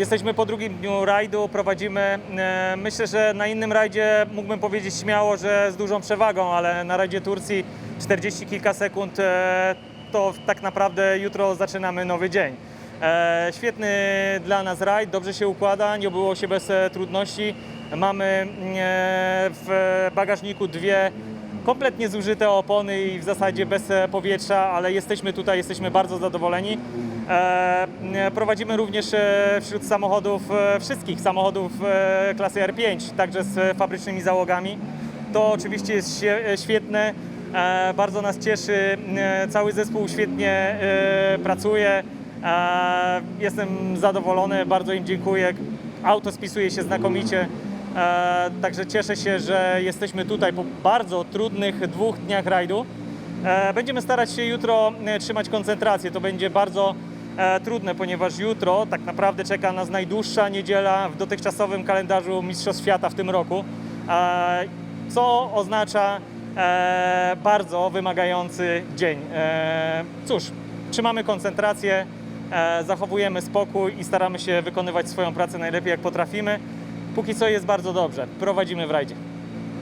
Jesteśmy po drugim dniu rajdu, prowadzimy. e, Myślę, że na innym rajdzie mógłbym powiedzieć śmiało, że z dużą przewagą, ale na rajdzie Turcji 40 kilka sekund e, to tak naprawdę jutro zaczynamy nowy dzień. E, Świetny dla nas rajd, dobrze się układa, nie obyło się bez trudności. Mamy w bagażniku dwie kompletnie zużyte opony i w zasadzie bez e, powietrza, ale jesteśmy tutaj, jesteśmy bardzo zadowoleni. E, Prowadzimy również e, wśród samochodów, wszystkich samochodów klasy R5, także z fabrycznymi załogami. To oczywiście jest świe- świetne, bardzo nas cieszy, cały zespół świetnie pracuje. Jestem zadowolony, bardzo im dziękuję. Auto spisuje się znakomicie. E, Także cieszę się, że jesteśmy tutaj po bardzo trudnych dwóch dniach rajdu. E, Będziemy starać się jutro e, trzymać koncentrację. To będzie bardzo e, trudne, ponieważ jutro tak naprawdę czeka nas najdłuższa niedziela w dotychczasowym kalendarzu Mistrzostw Świata w tym roku, e, co oznacza e, bardzo wymagający dzień. E, Cóż, trzymamy koncentrację, e, zachowujemy spokój i staramy się wykonywać swoją pracę najlepiej jak potrafimy. Póki co jest bardzo dobrze. Prowadzimy w rajdzie.